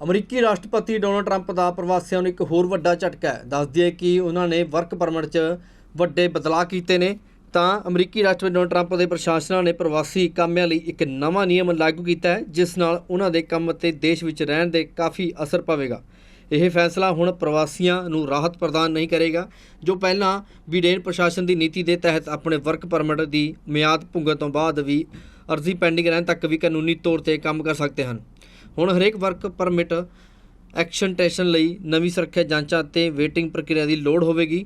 ਅਮਰੀਕੀ ਰਾਸ਼ਟਰਪਤੀ Donald Trump ਦਾ ਪ੍ਰਵਾਸੀਆਂ ਨੂੰ ਇੱਕ ਹੋਰ ਵੱਡਾ ਝਟਕਾ ਹੈ। ਦੱਸਦੀ ਹੈ ਕਿ ਉਹਨਾਂ ਨੇ ਵਰਕ ਪਰਮਿਟ 'ਚ ਵੱਡੇ ਬਦਲਾਅ ਕੀਤੇ ਨੇ। ਤਾਂ ਅਮਰੀਕੀ ਰਾਸ਼ਟਰਪਤੀ ਡੋਨਲਡ ਟਰੰਪ ਦੇ ਪ੍ਰਸ਼ਾਸਨਾਂ ਨੇ ਪ੍ਰਵਾਸੀ ਕਾਮਿਆਂ ਲਈ ਇੱਕ ਨਵਾਂ ਨਿਯਮ ਲਾਗੂ ਕੀਤਾ ਹੈ, ਜਿਸ ਨਾਲ ਉਹਨਾਂ ਦੇ ਕੰਮ ਅਤੇ ਦੇਸ਼ ਵਿੱਚ ਰਹਿਣ ਦੇ ਕਾਫੀ ਅਸਰ ਪਵੇਗਾ। ਇਹ ਫੈਸਲਾ ਹੁਣ ਪ੍ਰਵਾਸੀਆਂ ਨੂੰ ਰਾਹਤ ਪ੍ਰਦਾਨ ਨਹੀਂ ਕਰੇਗਾ, ਜੋ ਪਹਿਲਾਂ ਬੀਡੇਨ ਪ੍ਰਸ਼ਾਸਨ ਦੀ ਨੀਤੀ ਦੇ ਤਹਿਤ ਆਪਣੇ ਵਰਕ ਪਰਮਿਟ ਦੀ ਮਿਆਦ ਭੁੰਗਣ ਤੋਂ ਬਾਅਦ ਵੀ ਅਰਜ਼ੀ ਪੈਂਡਿੰਗ ਰਹਿਣ ਤੱਕ ਵੀ ਕਾਨੂੰਨੀ ਤੌਰ ਤੇ ਕੰਮ ਕਰ ਸਕਦੇ ਹਨ। ਹੁਣ ਹਰੇਕ ਵਰਕ ਪਰਮਿਟ ਐਕਸ਼ਨ ਐਕਸ਼ਨਟੇਸ਼ਨ ਲਈ ਨਵੀਂ ਸੁਰੱਖਿਆ ਜਾਂਚਾਂ ਅਤੇ ਵੇਟਿੰਗ ਪ੍ਰਕਿਰਿਆ ਦੀ ਲੋੜ ਹੋਵੇਗੀ।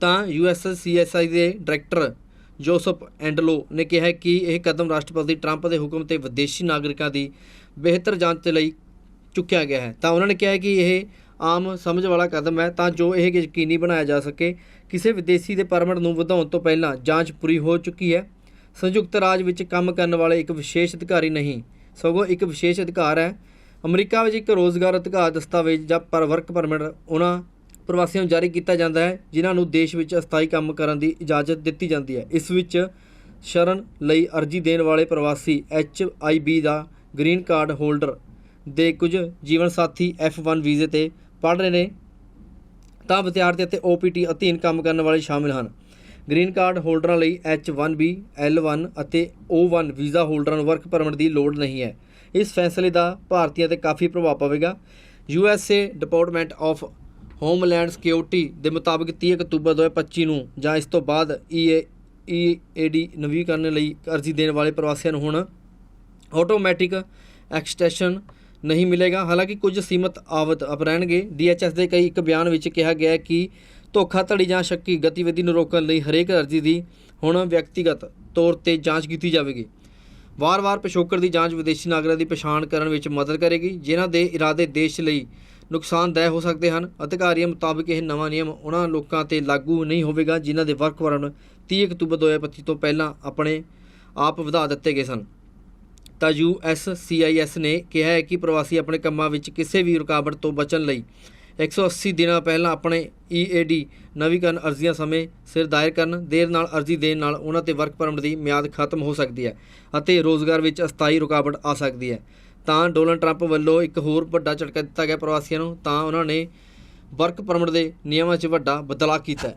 ਤਾਂ ਯੂਐਸਸੀਐਸਆਈ ਦੇ ਡਾਇਰੈਕਟਰ ਜੋਸਫ ਐਂਡਲੋ ਨੇ ਕਿਹਾ ਕਿ ਇਹ ਕਦਮ ਰਾਸ਼ਟਰਪਤੀ ਟਰੰਪ ਦੇ ਹੁਕਮ ਤੇ ਵਿਦੇਸ਼ੀ ਨਾਗਰਿਕਾਂ ਦੀ ਬਿਹਤਰ ਜਾਂਚ ਲਈ ਚੁੱਕਿਆ ਗਿਆ ਹੈ। ਤਾਂ ਉਹਨਾਂ ਨੇ ਕਿਹਾ ਕਿ ਇਹ ਆਮ ਸਮਝ ਵਾਲਾ ਕਦਮ ਹੈ, ਤਾਂ ਜੋ ਇਹ ਯਕੀਨੀ ਬਣਾਇਆ ਜਾ ਸਕੇ ਕਿਸੇ ਵਿਦੇਸ਼ੀ ਦੇ ਪਰਮਿਟ ਨੂੰ ਵਧਾਉਣ ਤੋਂ ਪਹਿਲਾਂ ਜਾਂਚ ਪੂਰੀ ਹੋ ਚੁੱਕੀ ਹੈ। ਸੰਯੁਕਤ ਰਾਜ ਵਿੱਚ ਕੰਮ ਕਰਨ ਵਾਲੇ ਇੱਕ ਵਿਸ਼ੇਸ਼ ਅਧਿਕਾਰੀ ਨਹੀਂ ਸਗੋਂ ਇੱਕ ਵਿਸ਼ੇਸ਼ ਅਧਿਕਾਰ ਹੈ। ਅਮਰੀਕਾ ਵਿੱਚ ਇੱਕ ਰੋਜ਼ਗਾਰ ਅਧਿਕਾਰ ਦਸਤਾਵੇਜ਼ ਜਾਂ ਪਰ ਵਰਕ ਪਰਮਿਟ ਉਹਨਾਂ ਪ੍ਰਵਾਸੀਆਂ ਨੂੰ ਜਾਰੀ ਕੀਤਾ ਜਾਂਦਾ ਹੈ, ਜਿਨ੍ਹਾਂ ਨੂੰ ਦੇਸ਼ ਵਿੱਚ ਅਸਥਾਈ ਕੰਮ ਕਰਨ ਦੀ ਇਜਾਜ਼ਤ ਦਿੱਤੀ ਜਾਂਦੀ ਹੈ। ਇਸ ਵਿੱਚ ਸ਼ਰਨ ਲਈ ਅਰਜ਼ੀ ਦੇਣ ਵਾਲੇ ਪ੍ਰਵਾਸੀ ਐਚ ਆਈ ਬੀ ਦਾ ਗ੍ਰੀਨ ਕਾਰਡ ਹੋਲਡਰ ਦੇ ਕੁਝ ਜੀਵਨ ਸਾਥੀ F1 ਵੀਜ਼ੇ ਤੇ ਪੜ੍ਹ ਰਹੇ ਨੇ। ਤਾਂ ਵਿਦਿਆਰਥੀ ਅਤੇ OPT ਅਧੀਨ ਕੰਮ ਕਰਨ ਵਾਲੇ ਸ਼ਾਮਿਲ ਹਨ। ਗ੍ਰੀਨ ਕਾਰਡ ਹੋਲਡਰਾਂ ਲਈ H1B L1 ਅਤੇ O1 ਵੀਜ਼ਾ ਹੋਲਡਰਾਂ ਨੂੰ ਵਰਕ ਪਰਮਿਟ ਦੀ ਲੋੜ ਨਹੀਂ ਹੈ। ਇਸ ਫੈਸਲੇ ਦਾ ਭਾਰਤੀਆਂ ਤੇ ਕਾਫੀ ਪ੍ਰਭਾਵ ਪਵੇਗਾ। USA department of homeland security ਦੇ ਮੁਤਾਬਕ 30 ਅਕਤੂਬਰ 2025 ਨੂੰ ਜਾਂ ਇਸ ਤੋਂ ਬਾਅਦ E EA EAD ਨਵੀਕਰਨ ਲਈ ਅਰਜ਼ੀ ਦੇਣ ਵਾਲੇ ਪ੍ਰਵਾਸੀਆਂ ਨੂੰ ਹੁਣ ਆਟੋਮੈਟਿਕ ਐਕਸਟੈਂਸ਼ਨ ਨਹੀਂ ਮਿਲੇਗਾ। ਹਾਲਾਂਕਿ ਕੁਝ ਸੀਮਤ ਆਵਤ ਅਪ ਰਹਿਣਗੇ। DHS ਦੇ ਕਈ ਇੱਕ ਬਿਆਨ ਵਿੱਚ ਕਿਹਾ ਗਿਆ ਹੈ ਕਿ ਧੋਖਾਧੜੀ ਜਾਂ ਸ਼ੱਕੀ ਗਤੀਵਿਧੀ ਨੂੰ ਰੋਕਣ ਲਈ ਹਰੇਕ ਅਰਜ਼ੀ ਦੀ ਹੁਣ ਵਿਅਕਤੀਗਤ ਤੌਰ ਤੇ ਜਾਂਚ ਕੀਤੀ ਜਾਵੇਗੀ। ਵਾਰ-ਵਾਰ ਪਿਛੋਕੜ ਦੀ ਜਾਂਚ ਵਿਦੇਸ਼ੀ ਨਾਗਰਿਕਾਂ ਦੀ ਪਛਾਣ ਕਰਨ ਵਿੱਚ ਮਦਦ ਕਰੇਗੀ, ਜਿਨ੍ਹਾਂ ਦੇ ਇਰਾਦੇ ਦੇਸ਼ ਲਈ ਨੁਕਸਾਨਦਾਇਕ ਹੋ ਸਕਦੇ ਹਨ। ਅਧਿਕਾਰੀਆਂ ਮੁਤਾਬਕ ਇਹ ਨਵਾਂ ਨਿਯਮ ਉਹਨਾਂ ਲੋਕਾਂ ਤੇ ਲਾਗੂ ਨਹੀਂ ਹੋਵੇਗਾ, ਜਿਨ੍ਹਾਂ ਦੇ ਵਰਕ ਪਰਮਿਟ 30 ਅਕਤੂਬਰ 2025 ਤੋਂ ਪਹਿਲਾਂ ਆਪਣੇ ਆਪ ਵਧਾ ਦਿੱਤੇ ਗਏ ਸਨ। ਤਾਂ USCIS ਨੇ ਕਿਹਾ ਹੈ ਕਿ ਪ੍ਰਵਾਸੀ ਆਪਣੇ ਕੰਮਾਂ ਵਿੱਚ ਕਿਸੇ ਵੀ ਰੁਕਾਵਟ ਤੋਂ ਬਚਣ ਲਈ 180 ਦਿਨਾਂ ਪਹਿਲਾਂ ਆਪਣੇ EAD ਨਵੀਕਰਨ ਅਰਜ਼ੀਆਂ ਸਮੇਂ ਸਿਰ ਦਾਇਰ ਕਰਨ, ਦੇਰ ਨਾਲ ਅਰਜ਼ੀ ਦੇਣ ਨਾਲ ਉਹਨਾਂ ਤੇ ਵਰਕ ਪਰਮਿਟ ਦੀ ਮਿਆਦ ਖਤਮ ਹੋ ਸਕਦੀ ਹੈ ਅਤੇ ਰੋਜ਼ਗਾਰ ਵਿੱਚ ਅਸਥਾਈ ਰੁਕਾਵਟ ਆ ਸਕਦੀ ਹੈ। ਤਾਂ ਡੋਨਲਡ ਟਰੰਪ ਵੱਲੋਂ ਇੱਕ ਹੋਰ ਵੱਡਾ ਝਟਕਾ ਦਿੱਤਾ ਗਿਆ ਪ੍ਰਵਾਸੀਆਂ ਨੂੰ, ਤਾਂ ਉਹਨਾਂ ਨੇ ਵਰਕ ਪਰਮਿਟ ਦੇ ਨਿਯਮਾਂ 'ਚ ਵੱਡਾ ਬਦਲਾਅ ਕੀਤਾ ਹੈ।